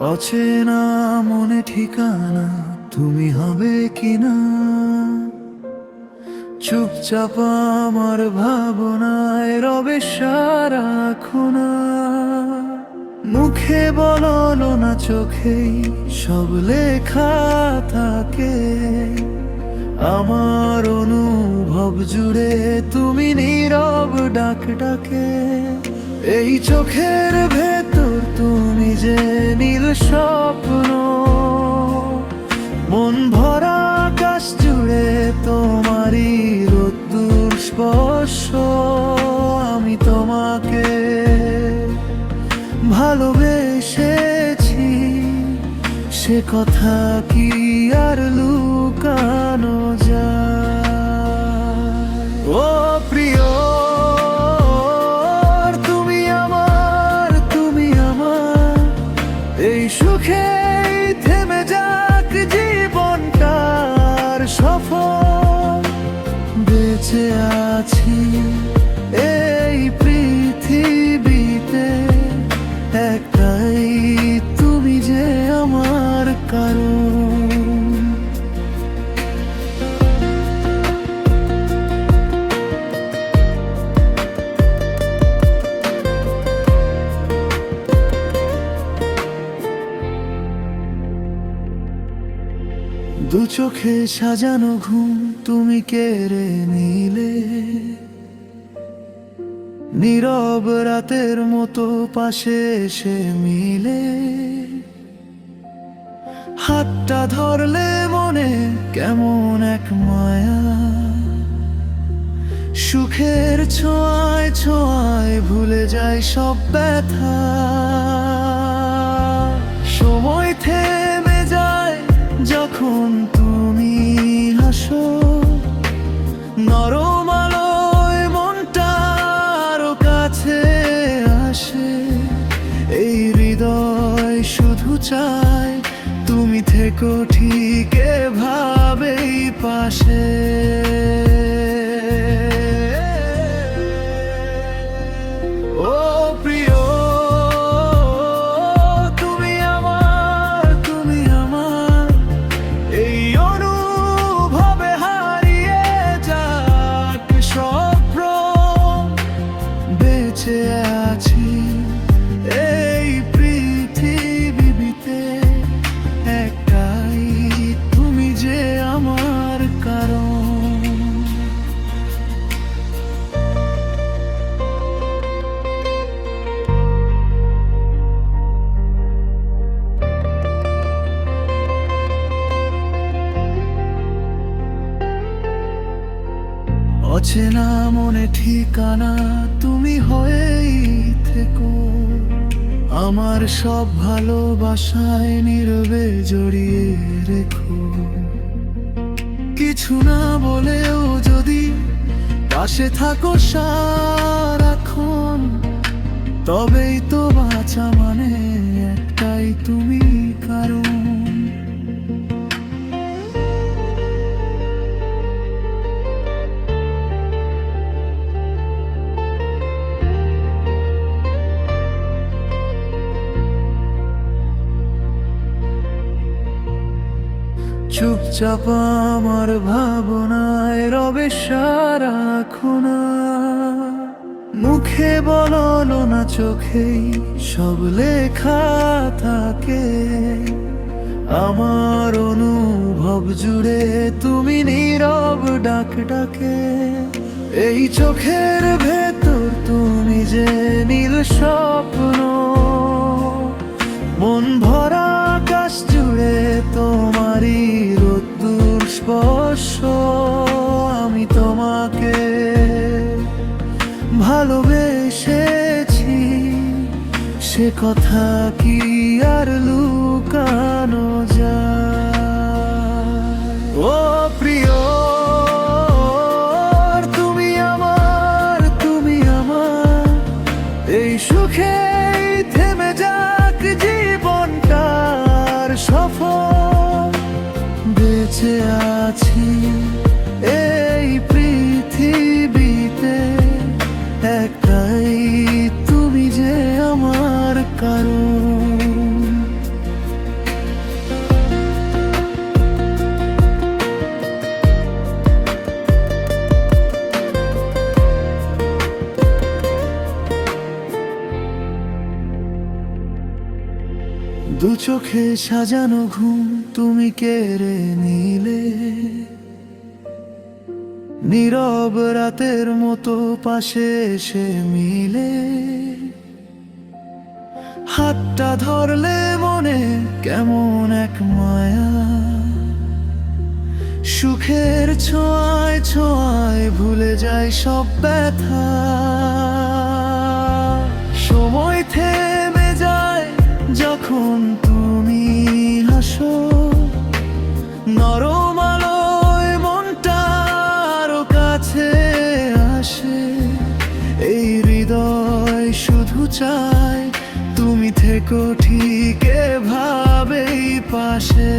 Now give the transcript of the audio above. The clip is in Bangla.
অচেনা মনে ঠিকানা, তুমি হবে কিনা? চুপচাপ আমার ভাবনায় রবে সারা খুনা। মুখে বলো না, চোখেই সব লেখা থাকে। আমার অনুভব জুড়ে তুমি নীরব ডাক ডাকে। এই চোখের ভেতর তুমি যে নীল স্বপ্ন, মন ভরা আকাশ জুড়ে তোমারই রোদ্দুর স্পর্শ। আমি তোমাকে ভালোবেসেছি, সে কথা কি আর লুকানো যায়? ও এই সুখে দু চোখে সাজানো ঘুম তুমি কেড়ে নিলে। নীরব রাতের মতো পাশে এসে মিলে। হাতটা ধরলে মনে কেমন এক মায়া। সুখের ছোঁয়ায় ছোঁয়ায় ভুলে যায় সব ব্যথা। চায় তুমি থেকো ঠিক এভাবেই পাশে। অচেনা মনে ঠিকানা, তুমি হয়েই থেকো। আমার সব ভালোবাসায় নীরবে জড়িয়ে রেখো। কিছু না বলেও যদি পাশে থাকো সারাক্ষণ তবেই তো বাঁচা মানে একটাই তুমি। চুপচাপ আমার ভাবনায় রবে সারা খুনা। মুখে বলো না, চোখেই সব লেখা থাকে। আমার অনুভব জুড়ে তুমি নীরব ডাক ডাকে। এই চোখের ভেতর তুমি যে নীল স্বপ্ন। মন ভরা আকাশ জুড়ে তোমারই রোদ্দুর স্পর্শ আমি তোমাকে ভালোবেসেছি। সে কথা কি আর লুকানো বেঁচে আছি এই পৃথিবীতে একাই তুমি যে আমার কারণ চোখে সাজানো ঘুম তুমি কেড়ে নিলে। নীরব রাতের মতো পাশে এসে মিলে। হাতটা ধরলে মনে কেমন এক মায়া। সুখের ছোঁয়ায় ছোঁয়ায় ভুলে যায় সব ব্যথা। চাই তুমি থেকো ঠিক এভাবেই পাশে।